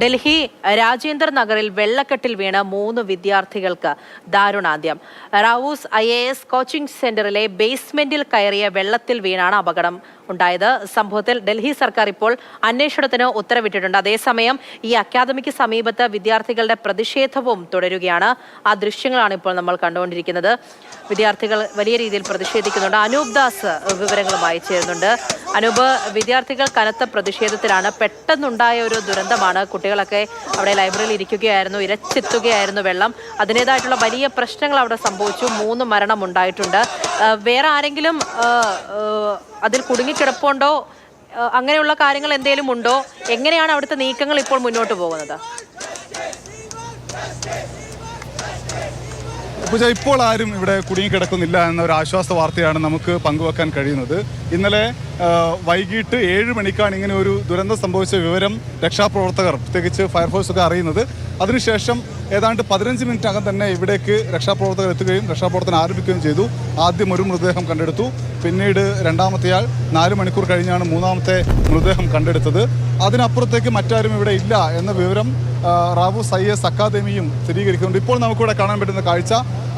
ഡൽഹി രാജേന്ദ്ര നഗറിൽ വെള്ളക്കെട്ടിൽ വീണ മൂന്ന് വിദ്യാർത്ഥികൾക്ക് ദാരുണാന്ത്യം. Rau's I A S coaching സെന്ററിലെ ബേസ്മെന്റിൽ കയറിയ വെള്ളത്തിൽ വീണാണ് അപകടം. ഉണ്ടായത്. സംഭവത്തിൽ ഡൽഹി സർക്കാർ ഇപ്പോൾ അന്വേഷണത്തിന് ഉത്തരവിട്ടിട്ടുണ്ട്. അതേസമയം ഈ അക്കാദമിക്ക് സമീപത്ത് വിദ്യാർത്ഥികളുടെ പ്രതിഷേധവും തുടരുകയാണ്. ആ ദൃശ്യങ്ങളാണ് ഇപ്പോൾ നമ്മൾ കണ്ടുകൊണ്ടിരിക്കുന്നത്. വിദ്യാർത്ഥികൾ വലിയ രീതിയിൽ പ്രതിഷേധിക്കുന്നുണ്ട്. അനൂപ് ദാസ് വിവരങ്ങളുമായി ചേരുന്നുണ്ട്. അനൂപ് വിദ്യാർത്ഥികൾ കനത്ത പ്രതിഷേധത്തിലാണ്. പെട്ടെന്നുണ്ടായ ഒരു ദുരന്തമാണ്. കുട്ടികളൊക്കെ അവിടെ ലൈബ്രറിയിൽ ഇരിക്കുകയായിരുന്നു ഇരച്ചെത്തുകയായിരുന്നു വെള്ളം. അതിന്റെതായിട്ടുള്ള വലിയ പ്രശ്നങ്ങൾ അവിടെ സംഭവിച്ചു. മൂന്ന് മരണം ഉണ്ടായിട്ടുണ്ട്. വേറെ ആരെങ്കിലും അതിൽ കുടുങ്ങിക്കിടപ്പുണ്ടോ? അങ്ങനെയുള്ള കാര്യങ്ങൾ എന്തെങ്കിലും ഉണ്ടോ? എങ്ങനെയാണ് അവിടുത്തെ നീക്കങ്ങൾ ഇപ്പോൾ മുന്നോട്ട് പോകുന്നത്? പൂജ ഇപ്പോൾ ആരും ഇവിടെ കുടുങ്ങിക്കിടക്കുന്നില്ല എന്ന ഒരു ആശ്വാസ വാർത്തയാണ് നമുക്ക് പങ്കുവെക്കാൻ കഴിയുന്നത്. ഇന്നലെ വൈകിട്ട് ഏഴ് മണിക്കാണ് ഇങ്ങനെ ഒരു ദുരന്തം സംഭവിച്ച വിവരം രക്ഷാപ്രവർത്തകർ പ്രത്യേകിച്ച് ഫയർഫോഴ്സൊക്കെ അറിയുന്നത്. അതിനുശേഷം ഏതാണ്ട് പതിനഞ്ച് മിനിറ്റ് അകം തന്നെ ഇവിടേക്ക് രക്ഷാപ്രവർത്തകർ എത്തുകയും രക്ഷാപ്രവർത്തനം ആരംഭിക്കുകയും ചെയ്തു. ആദ്യം ഒരു മൃതദേഹം കണ്ടെടുത്തു. പിന്നീട് രണ്ടാമത്തെയാൾ നാല് മണിക്കൂർ കഴിഞ്ഞാണ് മൂന്നാമത്തെ മൃതദേഹം കണ്ടെടുത്തത്. അതിനപ്പുറത്തേക്ക് മറ്റാരും ഇവിടെ ഇല്ല എന്ന വിവരം റാവു സയ്യസ് അക്കാദമിയും സ്ഥിരീകരിക്കുന്നുണ്ട്. ഇപ്പോൾ നമുക്കിവിടെ കാണാൻ പറ്റുന്ന കാഴ്ച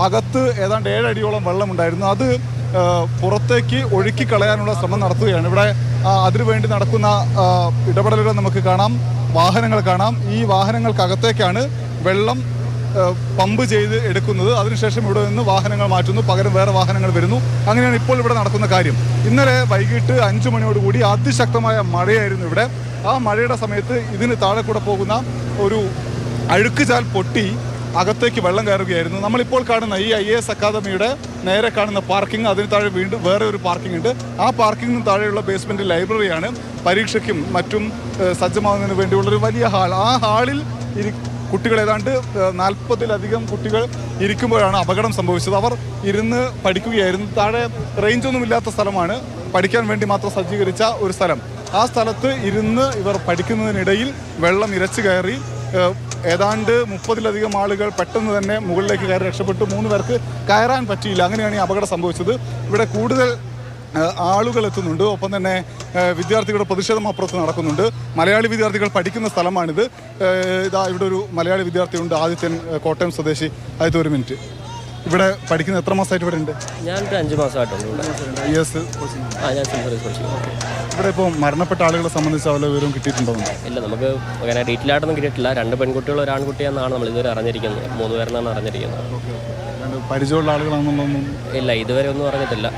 അകത്ത് ഏതാണ്ട് ഏഴടിയോളം വെള്ളമുണ്ടായിരുന്നു. അത് പുറത്തേക്ക് ഒഴുക്കി കളയാനുള്ള ശ്രമം നടത്തുകയാണ്. ഇവിടെ അതിനുവേണ്ടി നടക്കുന്ന ഇടപെടലുകൾ നമുക്ക് കാണാം വാഹനങ്ങൾ കാണാം. ഈ വാഹനങ്ങൾക്കകത്തേക്കാണ് വെള്ളം പമ്പ് ചെയ്ത് എടുക്കുന്നത്. അതിനുശേഷം ഇവിടെ നിന്ന് വാഹനങ്ങൾ മാറ്റുന്നു. പകരം വേറെ വാഹനങ്ങൾ വരുന്നു. അങ്ങനെയാണ് ഇപ്പോൾ ഇവിടെ നടക്കുന്ന കാര്യം. ഇന്നലെ വൈകിട്ട് അഞ്ചു മണിയോടുകൂടി അതിശക്തമായ മഴയായിരുന്നു ഇവിടെ. ആ മഴയുടെ സമയത്ത് ഇതിന് താഴെ കൂടെ പോകുന്ന ഒരു അഴുക്കുചാൽ പൊട്ടി അകത്തേക്ക് വെള്ളം കയറുകയായിരുന്നു. നമ്മളിപ്പോൾ കാണുന്ന ഈ ഐ എസ് അക്കാദമിയുടെ നേരെ കാണുന്ന പാർക്കിംഗ് അതിന് താഴെ വീണ്ടും വേറെ ഒരു പാർക്കിംഗ് ഉണ്ട്. ആ പാർക്കിംഗിന് താഴെയുള്ള ബേസ്മെന്റ് ലൈബ്രറിയാണ് പരീക്ഷയ്ക്കും മറ്റും സജ്ജമാകുന്നതിന് വേണ്ടിയുള്ള ഒരു വലിയ ഹാൾ. ആ ഹാളിൽ ഇരി കുട്ടികൾ ഏതാണ്ട് നാൽപ്പതിലധികം കുട്ടികൾ ഇരിക്കുമ്പോഴാണ് അപകടം സംഭവിച്ചത്. അവർ ഇരുന്ന് പഠിക്കുകയായിരുന്നു. താഴെ റേഞ്ച് ഒന്നും ഇല്ലാത്ത സ്ഥലമാണ്. പഠിക്കാൻ വേണ്ടി മാത്രം സജ്ജീകരിച്ച ഒരു സ്ഥലം. ആ സ്ഥലത്ത് ഇരുന്ന് ഇവർ പഠിക്കുന്നതിനിടയിൽ വെള്ളം ഇരച്ചു കയറി ഏതാണ്ട് മുപ്പതിലധികം ആളുകൾ പെട്ടെന്ന് തന്നെ മുകളിലേക്ക് കയറി രക്ഷപ്പെട്ടു. മൂന്ന് പേർക്ക് കയറാൻ പറ്റിയില്ല. അങ്ങനെയാണ് ഈ അപകടം സംഭവിച്ചത്. ഇവിടെ കൂടുതൽ ആളുകൾ എത്തുന്നുണ്ട്. ഒപ്പം തന്നെ വിദ്യാർത്ഥികളുടെ പ്രതിഷേധം അപ്പുറത്ത് നടക്കുന്നുണ്ട്. മലയാളി വിദ്യാർത്ഥികൾ പഠിക്കുന്ന സ്ഥലമാണിത്. ഇതാ ഇവിടെ ഒരു മലയാളി വിദ്യാർത്ഥിയുണ്ട് ആദിത്യൻ കോട്ടയം സ്വദേശി. ആദ്യത്തെ ഒരു മിനിറ്റ്. ഇവിടെ പഠിക്കുന്ന എത്ര മാസമായിട്ട് ഇവിടെ ഉണ്ട്? ഞാനൊരു അഞ്ച് മാസമായിട്ടുണ്ട് ആ ഞാൻ ഇവിടെ ഇപ്പോൾ മരണപ്പെട്ട ആളുകളെ സംബന്ധിച്ച് അവരുടെ വിവരം കിട്ടിയിട്ടുണ്ടോ? ഇല്ല നമുക്ക് അങ്ങനെ ഡീറ്റെയിലായിട്ടൊന്നും കിട്ടിയിട്ടില്ല. രണ്ട് പെൺകുട്ടികൾ ഒരു ആൺകുട്ടിയെന്നാണ് നമ്മൾ ഇതുവരെ അറിഞ്ഞിരിക്കുന്നത്. മൂന്ന് പേരെന്നാണ് അറിഞ്ഞിരിക്കുന്നത് പരിചയമുള്ള ആളുകളാണെന്നുള്ളതൊന്നും ഇല്ല ഇതുവരെ ഒന്നും അറിഞ്ഞിട്ടില്ല.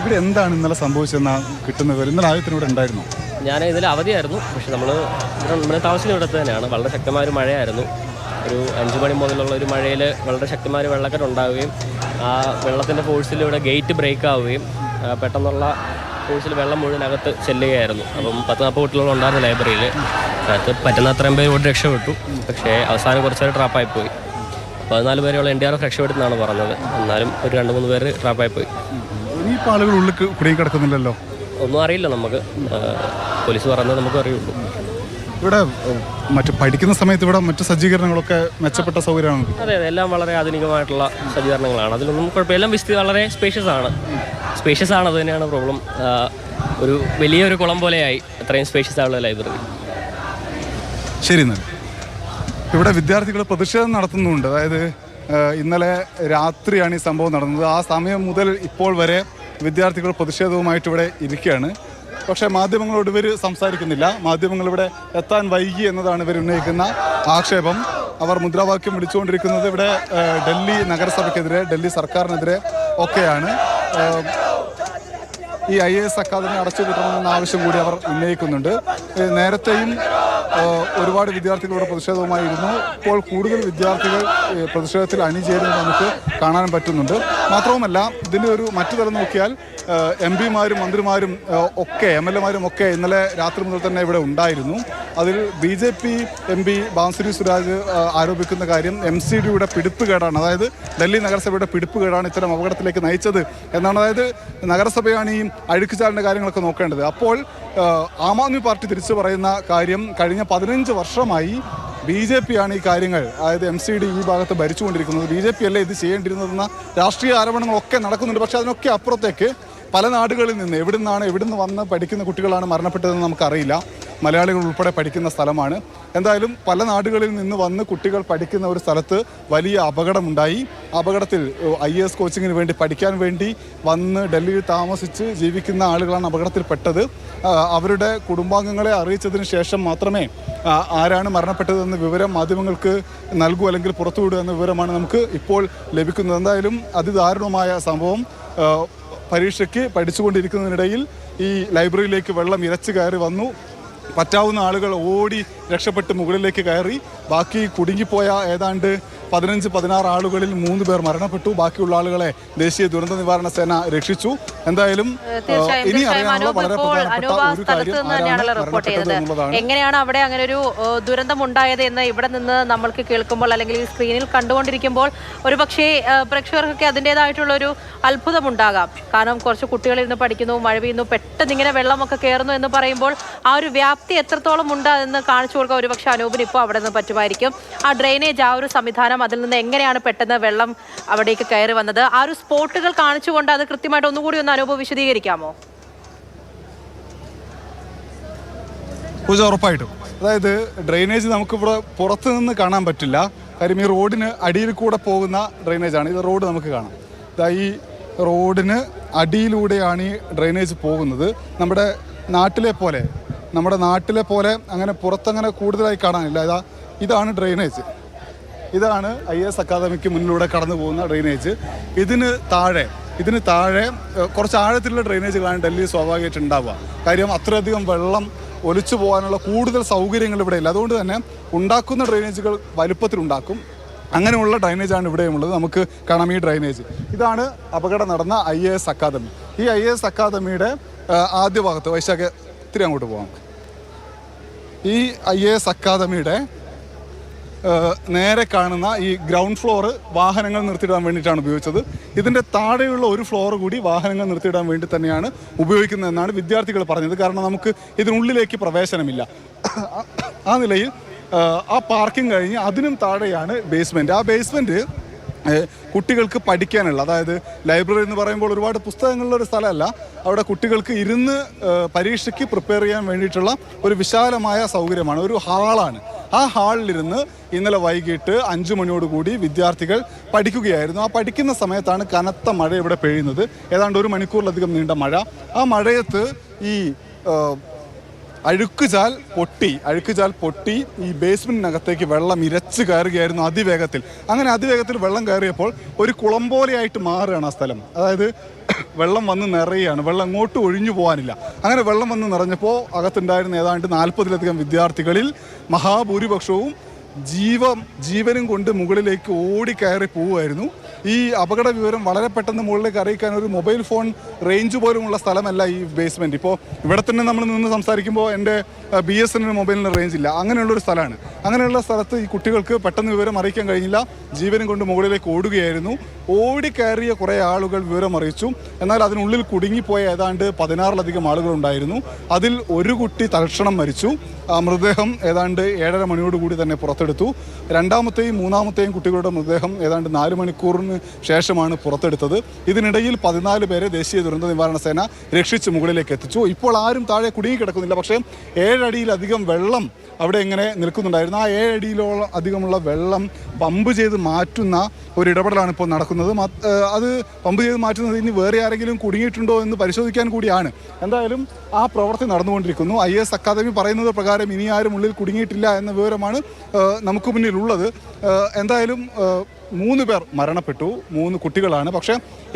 ഇവിടെ എന്താണ് ഇന്നലെ സംഭവിച്ചതെന്നാ കിട്ടുന്ന ഇന്നലെ ആദ്യത്തിന് ഉണ്ടായിരുന്നു? ഞാൻ ഇതിൽ അവധിയായിരുന്നു. പക്ഷെ നമ്മൾ നമ്മൾ താമസിക്കുന്ന ഇവിടുത്തെ തന്നെയാണ്. വളരെ ശക്തമായ ഒരു മഴയായിരുന്നു. ഒരു അഞ്ച് മണി മുതലുള്ള ഒരു മഴയിൽ വളരെ ശക്തമായ വെള്ളക്കെട്ട് ഉണ്ടാവുകയും ആ വെള്ളത്തിന്റെ ഫോഴ്സിൽ ഇവിടെ ഗേറ്റ് ബ്രേക്ക് ആവുകയും പെട്ടെന്നുള്ള ഫോഴ്സിൽ വെള്ളം മുഴുവൻ അകത്ത് ചെല്ലുകയായിരുന്നു. അപ്പം പത്ത് നാൽപ്പത് കുട്ടികൾ ഉണ്ടായിരുന്നു ലൈബ്രറിയിൽ അതിനകത്ത് പറ്റുന്ന അത്രയും പേര് ഓടി രക്ഷപ്പെട്ടു. പക്ഷേ അവസാനം കുറച്ച് പേര് ട്രാപ്പായി പോയി. പതിനാല് പേരെയുള്ള എൻ ഡി ആർ എഫ് രക്ഷപ്പെടുന്നതാണ് പറഞ്ഞത്. എന്നാലും ഒരു രണ്ട് മൂന്ന് പേര് ട്രാപ്പായി പോയി. ഇനിയിപ്പോൾ ആളുകൾ ഉള്ളിൽ കുടുങ്ങി കിടക്കുന്നില്ലല്ലോ? ഒന്നും അറിയില്ല നമുക്ക്. പോലീസ് പറഞ്ഞാൽ നമുക്ക് അറിയുള്ളൂ. ഇവിടെ മറ്റു പഠിക്കുന്ന സമയത്ത് ഇവിടെ മറ്റു സജ്ജീകരണങ്ങളൊക്കെ മെച്ചപ്പെട്ട സൗകര്യമാണ്? അതെ അതെ എല്ലാം വളരെ ആധുനികമായിട്ടുള്ള സജ്ജീകരണങ്ങളാണ്. അതിലൊന്നും കുഴപ്പമില്ല. എല്ലാം വിസ്തൃതി വളരെ സ്പേഷ്യസ് ആണ്. സ്പേഷ്യസ് ആണ് അത് തന്നെയാണ് പ്രോബ്ലം ഒരു വലിയൊരു കുളം പോലെയായി. അത്രയും സ്പേഷ്യസ് ആയുള്ള ലൈബ്രറി ശരി എന്നാൽ. ഇവിടെ വിദ്യാർത്ഥികൾ പ്രതിഷേധം നടത്തുന്നുണ്ട്. അതായത് ഇന്നലെ രാത്രിയാണ് ഈ സംഭവം നടന്നത്. ആ സമയം മുതൽ ഇപ്പോൾ വരെ വിദ്യാർത്ഥികൾ പ്രതിഷേധവുമായിട്ട് ഇവിടെ ഇരിക്കുകയാണ്. പക്ഷേ മാധ്യമങ്ങളോട് ഇവർ സംസാരിക്കുന്നില്ല. മാധ്യമങ്ങൾ ഇവിടെ എത്താൻ വൈകി എന്നതാണ് ഇവർ ഉന്നയിക്കുന്ന ആക്ഷേപം. അവർ മുദ്രാവാക്യം വിളിച്ചുകൊണ്ടിരിക്കുന്നത് ഇവിടെ ഡൽഹി നഗരസഭയ്ക്കെതിരെ ഡൽഹി സർക്കാരിനെതിരെ ഒക്കെയാണ്. ഈ ഐ എ എസ് അക്കാദമി അടച്ചു കിട്ടണമെന്ന ആവശ്യം കൂടി അവർ ഉന്നയിക്കുന്നുണ്ട്. നേരത്തെയും ഒരുപാട് വിദ്യാർത്ഥികളുടെ പ്രതിഷേധവുമായിരുന്നു. ഇപ്പോൾ കൂടുതൽ വിദ്യാർത്ഥികൾ പ്രതിഷേധത്തിൽ അണിചേരുന്നത് നമുക്ക് കാണാൻ പറ്റുന്നുണ്ട്. മാത്രവുമല്ല ഇതിന്റെ ഒരു മറ്റു തരം നോക്കിയാൽ എം പിമാരും മന്ത്രിമാരും ഒക്കെ എം എൽ എമാരും ഒക്കെ ഇന്നലെ രാത്രി മുതൽ തന്നെ ഇവിടെ ഉണ്ടായിരുന്നു. അതിൽ B J P M P Bansuri Swaraj ആരോപിക്കുന്ന കാര്യം എം സി ഡിയുടെ പിടിപ്പുകേടാണ്. അതായത് ഡൽഹി നഗരസഭയുടെ പിടിപ്പുകേടാണ് ഇത്തരം അപകടത്തിലേക്ക് നയിച്ചത് എന്നാണ് അതായത് നഗരസഭയാണ് ഈ അഴുക്കുചാലിന്റെ കാര്യങ്ങളൊക്കെ നോക്കേണ്ടത്. അപ്പോൾ ആം ആദ്മി പാർട്ടി തിരിച്ചു പറയുന്ന കാര്യം കഴിഞ്ഞ പതിനഞ്ച് വർഷമായി ബി ജെ പി ആണ് ഈ കാര്യങ്ങൾ. അതായത് എം സി ഡി ഈ ഭാഗത്ത് ഭരിച്ചുകൊണ്ടിരിക്കുന്നത്. ബി ജെ പി അല്ലേ ഇത് ചെയ്യേണ്ടിരുന്നതെന്ന രാഷ്ട്രീയ ആരോപണങ്ങളൊക്കെ നടക്കുന്നുണ്ട്. പക്ഷേ അതിനൊക്കെ അപ്പുറത്തേക്ക് പല നാടുകളിൽ നിന്ന് എവിടെ നിന്നാണ് എവിടെ നിന്ന് വന്ന് പഠിക്കുന്ന കുട്ടികളാണ് മരണപ്പെട്ടതെന്ന് നമുക്കറിയില്ല. മലയാളികൾ ഉൾപ്പെടെ പഠിക്കുന്ന സ്ഥലമാണ്. എന്തായാലും പല നാടുകളിൽ നിന്ന് വന്ന് കുട്ടികൾ പഠിക്കുന്ന ഒരു സ്ഥലത്ത് വലിയ അപകടമുണ്ടായി. അപകടത്തിൽ ഐ എസ് കോച്ചിങ്ങിന് വേണ്ടി പഠിക്കാൻ വേണ്ടി വന്ന് ഡൽഹിയിൽ താമസിച്ച് ജീവിക്കുന്ന ആളുകളാണ് അപകടത്തിൽപ്പെട്ടത്. അവരുടെ കുടുംബാംഗങ്ങളെ അറിയിച്ചതിന് ശേഷം മാത്രമേ ആരാണ് മരണപ്പെട്ടതെന്ന വിവരം മാധ്യമങ്ങൾക്ക് നൽകൂ അല്ലെങ്കിൽ പുറത്തുവിടുക എന്ന വിവരമാണ് നമുക്ക് ഇപ്പോൾ ലഭിക്കുന്നത്. എന്തായാലും അതിദാരുണമായ സംഭവം പരീക്ഷയ്ക്ക് പഠിച്ചുകൊണ്ടിരിക്കുന്നതിനിടയിൽ ഈ ലൈബ്രറിയിലേക്ക് വെള്ളം ഇരച്ചു കയറി വന്നു. പറ്റാവുന്ന ആളുകൾ ഓടി രക്ഷപ്പെട്ട് മുകളിലേക്ക് കയറി ബാക്കി കുടുങ്ങിപ്പോയ ഏതാണ്ട് പതിനഞ്ച് പതിനാറ് ആളുകളിൽ മൂന്ന് പേർ മരണപ്പെട്ടു. ബാക്കിയുള്ള ആളുകളെ ദേശീയ ദുരന്ത നിവാരണ സേന രക്ഷിച്ചു. എന്തായാലും ഇനി അറിയാനുള്ള വളരെ പ്രധാനപ്പെട്ട ഒരു സ്ഥലത്ത് കാര്യം നിന്ന് ആരാണ് റിപ്പോർട്ട് മരണപ്പെട്ടത് ചെയ്തത്. എന്നുള്ളതാണ്. എങ്ങനെയാണ് അവിടെ അങ്ങനെ ഒരു ദുരന്തം ഉണ്ടായത് എന്ന് ഇവിടെ നിന്ന് നമ്മൾക്ക് കേൾക്കുമ്പോൾ അല്ലെങ്കിൽ ഈ സ്ക്രീനിൽ കണ്ടുകൊണ്ടിരിക്കുമ്പോൾ ഒരു പക്ഷേ പ്രേക്ഷകർക്കൊക്കെ അതിന്റെതായിട്ടുള്ള ഒരു അത്ഭുതമുണ്ടാകാം. കാരണം കുറച്ച് കുട്ടികൾ ഇരുന്ന് പഠിക്കുന്നു മഴ പെയ്യുന്നു പെട്ടെന്ന് ഇങ്ങനെ വെള്ളമൊക്കെ കയറുന്നു എന്ന് പറയുമ്പോൾ ആ ഒരു വ്യാപ്തി എത്രത്തോളം ഉണ്ട് എന്ന് കാണിച്ചു കൊടുക്കാൻ ഒരുപക്ഷെ അനൂപിന് ഇപ്പോൾ അവിടെ നിന്ന് പറ്റുമായിരിക്കും. ആ ഡ്രെയിനേജ് ആ ഒരു സംവിധാനം അതിൽ നിന്ന് എങ്ങനെയാണ് പെട്ടെന്ന് വെള്ളം അവിടേക്ക് കയറി വന്നത്? ആ ഒരു സ്പോട്ടുകൾ കാണിച്ചുകൊണ്ട് അത് കൃത്യമായിട്ട് ഒന്നുകൂടി ഒന്ന് അനുഭവം വിശദീകരിക്കാമോ? ഉറപ്പായിട്ടും. അതായത് ഡ്രെയിനേജ് നമുക്കിവിടെ പുറത്ത് നിന്ന് കാണാൻ പറ്റില്ല. കാര്യം ഈ റോഡിന് അടിയിൽ കൂടെ പോകുന്ന ഡ്രെയിനേജാണ് ഇത് റോഡ് നമുക്ക് കാണാം. ഇതാ ഈ റോഡിന് അടിയിലൂടെയാണ് ഈ ഡ്രെയിനേജ് പോകുന്നത്. നമ്മുടെ നാട്ടിലെ പോലെ നമ്മുടെ നാട്ടിലെ പോലെ അങ്ങനെ പുറത്തങ്ങനെ കൂടുതലായി കാണാനില്ല. ഇതാ ഇതാണ് ഡ്രെയിനേജ് ഇതാണ് ഐ എസ് അക്കാദമിക്ക് മുന്നിലൂടെ കടന്നു പോകുന്ന ഡ്രെയിനേജ്. ഇതിന് താഴെ ഇതിന് താഴെ കുറച്ച് ആഴത്തിലുള്ള ഡ്രെയിനേജുകളാണ് ഡൽഹി സ്വാഭാവികമായിട്ട് ഉണ്ടാവുക. കാര്യം അത്രയധികം വെള്ളം ഒലിച്ചു പോകാനുള്ള കൂടുതൽ സൗകര്യങ്ങൾ ഇവിടെ ഇല്ല. അതുകൊണ്ട് തന്നെ ഉണ്ടാക്കുന്ന ഡ്രെയിനേജുകൾ വലുപ്പത്തിലുണ്ടാക്കും അങ്ങനെയുള്ള ഡ്രൈനേജാണ് ഇവിടെയുള്ളത്. നമുക്ക് കാണാം ഈ ഡ്രൈനേജ് ഇതാണ് അപകടം നടന്ന ഐ എ എസ് അക്കാദമി. ഈ ഐ എ എസ് അക്കാദമിയുടെ ആദ്യ ഭാഗത്ത് വൈശാഖ ഇത്തിരി അങ്ങോട്ട് പോകാം ഈ ഐ എ എസ് അക്കാദമിയുടെ നേരെ കാണുന്ന ഈ ഗ്രൗണ്ട് ഫ്ലോർ വാഹനങ്ങൾ നിർത്തിയിടാൻ വേണ്ടിയിട്ടാണ് ഉപയോഗിച്ചത്. ഇതിന്റെ താഴെയുള്ള ഒരു ഫ്ലോർ കൂടി വാഹനങ്ങൾ നിർത്തിയിടാൻ വേണ്ടി തന്നെയാണ് ഉപയോഗിക്കുന്നതെന്നാണ് വിദ്യാർത്ഥികൾ പറഞ്ഞത്. കാരണം നമുക്ക് ഇതിനുള്ളിലേക്ക് പ്രവേശനമില്ല. ആ നിലയിൽ ആ പാർക്കിംഗ് കഴിഞ്ഞ് അതിനും താഴെയാണ് ബേസ്മെന്റ് ആ ബേസ്മെന്റ് കുട്ടികൾക്ക് പഠിക്കാനുള്ള അതായത് ലൈബ്രറി എന്ന് പറയുമ്പോൾ ഒരുപാട് പുസ്തകങ്ങളുള്ള ഒരു സ്ഥലമല്ല. അവിടെ കുട്ടികൾക്ക് ഇരുന്ന് പരീക്ഷയ്ക്ക് പ്രിപ്പയർ ചെയ്യാൻ വേണ്ടിയിട്ടുള്ള ഒരു വിശാലമായ സൗകര്യമാണ് ഒരു ഹാളാണ്. ആ ഹാളിലിരുന്ന് ഇന്നലെ വൈകിട്ട് അഞ്ചു മണിയോടുകൂടി വിദ്യാർത്ഥികൾ പഠിക്കുകയായിരുന്നു. ആ പഠിക്കുന്ന സമയത്താണ് കനത്ത മഴ ഇവിടെ പെയ്യുന്നത്. ഏതാണ്ട് ഒരു മണിക്കൂറിലധികം നീണ്ട മഴ. ആ മഴയത്ത് ഈ അഴുക്കുചാൽ പൊട്ടി അഴുക്കുചാൽ പൊട്ടി ഈ ബേസ്മെന്റിനകത്തേക്ക് വെള്ളം ഇരച്ച് കയറുകയായിരുന്നു അതിവേഗത്തിൽ. അങ്ങനെ അതിവേഗത്തിൽ വെള്ളം കയറിയപ്പോൾ ഒരു കുളം പോലെയായിട്ട് മാറുകയാണ് ആ സ്ഥലം. അതായത് വെള്ളം വന്ന് നിറയുകയാണ്. വെള്ളം അങ്ങോട്ട് ഒഴിഞ്ഞു പോകാനില്ല. അങ്ങനെ വെള്ളം വന്ന് നിറഞ്ഞപ്പോൾ അകത്തുണ്ടായിരുന്ന ഏതാണ്ട് നാൽപ്പതിലധികം വിദ്യാർത്ഥികളിൽ മഹാഭൂരിപക്ഷവും ജീവം ജീവനും കൊണ്ട് മുകളിലേക്ക് ഓടി കയറി പോവുമായിരുന്നു ഈ അപകട വിവരം വളരെ പെട്ടെന്ന് മുകളിലേക്ക് അറിയിക്കാൻ ഒരു മൊബൈൽ ഫോൺ റേഞ്ച് പോലുമുള്ള സ്ഥലമല്ല ഈ ബേസ്മെന്റ് ഇപ്പോൾ ഇവിടെ തന്നെ നമ്മൾ നിന്ന് സംസാരിക്കുമ്പോൾ എന്റെ ബി എസ് എൻ മൊബൈലിന് റേഞ്ച് ഇല്ല. അങ്ങനെയുള്ളൊരു സ്ഥലമാണ്. അങ്ങനെയുള്ള സ്ഥലത്ത് ഈ കുട്ടികൾക്ക് പെട്ടെന്ന് വിവരം അറിയിക്കാൻ കഴിഞ്ഞില്ല. ജീവനും കൊണ്ട് മുകളിലേക്ക് ഓടുകയായിരുന്നു. ഓടിക്കയറിയ കുറേ ആളുകൾ വിവരം അറിയിച്ചു. എന്നാൽ അതിനുള്ളിൽ കുടുങ്ങിപ്പോയ ഏതാണ്ട് പതിനാറിലധികം ആളുകൾ ഉണ്ടായിരുന്നു അതിൽ ഒരു കുട്ടി തൽക്ഷണം മരിച്ചു. മൃതദേഹം ഏതാണ്ട് ഏഴര മണിയോടുകൂടി തന്നെ പുറത്തെടുത്തു. രണ്ടാമത്തെയും മൂന്നാമത്തെയും കുട്ടികളുടെ മൃതദേഹം ഏതാണ്ട് നാല് മണിക്കൂറിന് ശേഷമാണ് പുറത്തെടുത്തത്. ഇതിനിടയിൽ പതിനാല് പേരെ ദേശീയ ദുരന്ത നിവാരണ സേന രക്ഷിച്ച് മുകളിലേക്ക് എത്തിച്ചു. ഇപ്പോൾ ആരും താഴെ കുടുങ്ങി കിടക്കുന്നില്ല. പക്ഷേ ഏഴടിയിലധികം വെള്ളം അവിടെ ഇങ്ങനെ നിൽക്കുന്നുണ്ടായിരുന്നു. ആ ഏഴടിയിലോളം അധികമുള്ള വെള്ളം പമ്പ് ചെയ്ത് മാറ്റുന്ന ഒരു ഇടപെടലാണ് ഇപ്പോൾ നടക്കുന്നത്. അത് പമ്പ് ചെയ്ത് മാറ്റുന്നത് ഇനി വേറെ ആരെങ്കിലും കുടുങ്ങിയിട്ടുണ്ടോ എന്ന് പരിശോധിക്കാൻ കൂടിയാണ്. എന്തായാലും ആ പ്രവൃത്തി നടന്നുകൊണ്ടിരിക്കുന്നു. ഐ എസ് അക്കാദമി പറയുന്നത് പ്രകാരം ഇനി ആരും ഉള്ളിൽ കുടുങ്ങിയിട്ടില്ല എന്ന വിവരമാണ് നമുക്ക് മുന്നിലുള്ളത്. എന്തായാലും മൂന്ന് പേർ മരണപ്പെട്ടു മൂന്ന് കുട്ടികളാണ്. പക്ഷേ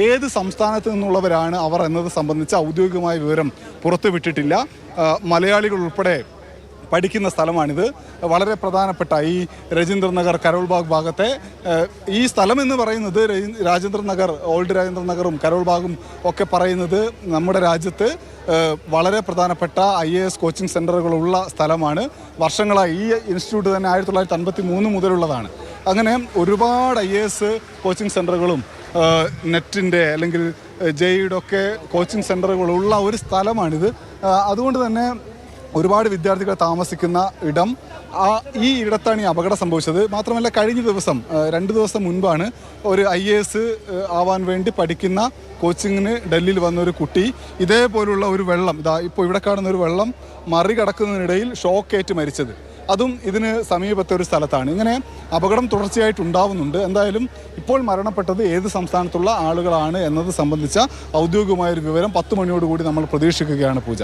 ഏത് സംസ്ഥാനത്ത് നിന്നുള്ളവരാണ് അവർ എന്നത് സംബന്ധിച്ച ഔദ്യോഗികമായ വിവരം പുറത്തുവിട്ടിട്ടില്ല. മലയാളികൾ ഉൾപ്പെടെ പഠിക്കുന്ന സ്ഥലമാണിത്. വളരെ പ്രധാനപ്പെട്ട ഈ രജീന്ദ്ര നഗർ കരോൾബാഗ് ഭാഗത്തെ ഈ സ്ഥലം എന്ന് പറയുന്നത് രാജേന്ദ്ര നഗർ ഓൾഡ് രാജേന്ദ്ര നഗറും കരോൾബാഗും ഒക്കെ പറയുന്നത് നമ്മുടെ രാജ്യത്ത് വളരെ പ്രധാനപ്പെട്ട ഐ എ എസ് കോച്ചിങ് സെന്ററുകളുള്ള സ്ഥലമാണ്. വർഷങ്ങളായി ഈ ഇൻസ്റ്റിറ്റ്യൂട്ട് തന്നെ ആയിരത്തി തൊള്ളായിരത്തി അൻപത്തി മൂന്ന് മുതലുള്ളതാണ്. അങ്ങനെ ഒരുപാട് ഐ എസ് കോച്ചിങ് സെന്ററുകളും നെറ്റിന്റെ അല്ലെങ്കിൽ ജെയുടെ ഒക്കെ കോച്ചിങ് സെന്ററുകളുള്ള ഒരു സ്ഥലമാണിത്. അതുകൊണ്ട് തന്നെ ഒരുപാട് വിദ്യാർത്ഥികൾ താമസിക്കുന്ന ഇടം ആ ഈ ഇടത്താണ് ഈ അപകടം സംഭവിച്ചത്. മാത്രമല്ല കഴിഞ്ഞ ദിവസം രണ്ട് ദിവസം മുൻപാണ് ഒരു ഐ എ എസ് ആവാൻ വേണ്ടി പഠിക്കുന്ന കോച്ചിങ്ങിന് ഡൽഹിയിൽ വന്ന ഒരു കുട്ടി ഇതേപോലുള്ള ഒരു വെള്ളം ഇതാ ഇപ്പോൾ ഇവിടെ കാണുന്ന ഒരു വെള്ളം മറികടക്കുന്നതിനിടയിൽ ഷോക്കേറ്റ് മരിച്ചത്. അതും ഇതിന് സമീപത്തെ ഒരു സ്ഥലത്താണ്. ഇങ്ങനെ അപകടം തുടർച്ചയായിട്ട് ഉണ്ടാവുന്നുണ്ട്. എന്തായാലും ഇപ്പോൾ മരണപ്പെട്ടത് ഏത് സംസ്ഥാനത്തുള്ള ആളുകളാണ് എന്നത് സംബന്ധിച്ച ഔദ്യോഗികമായൊരു വിവരം പത്ത് മണിയോടുകൂടി നമ്മൾ പ്രതീക്ഷിക്കുകയാണ് പൂജ.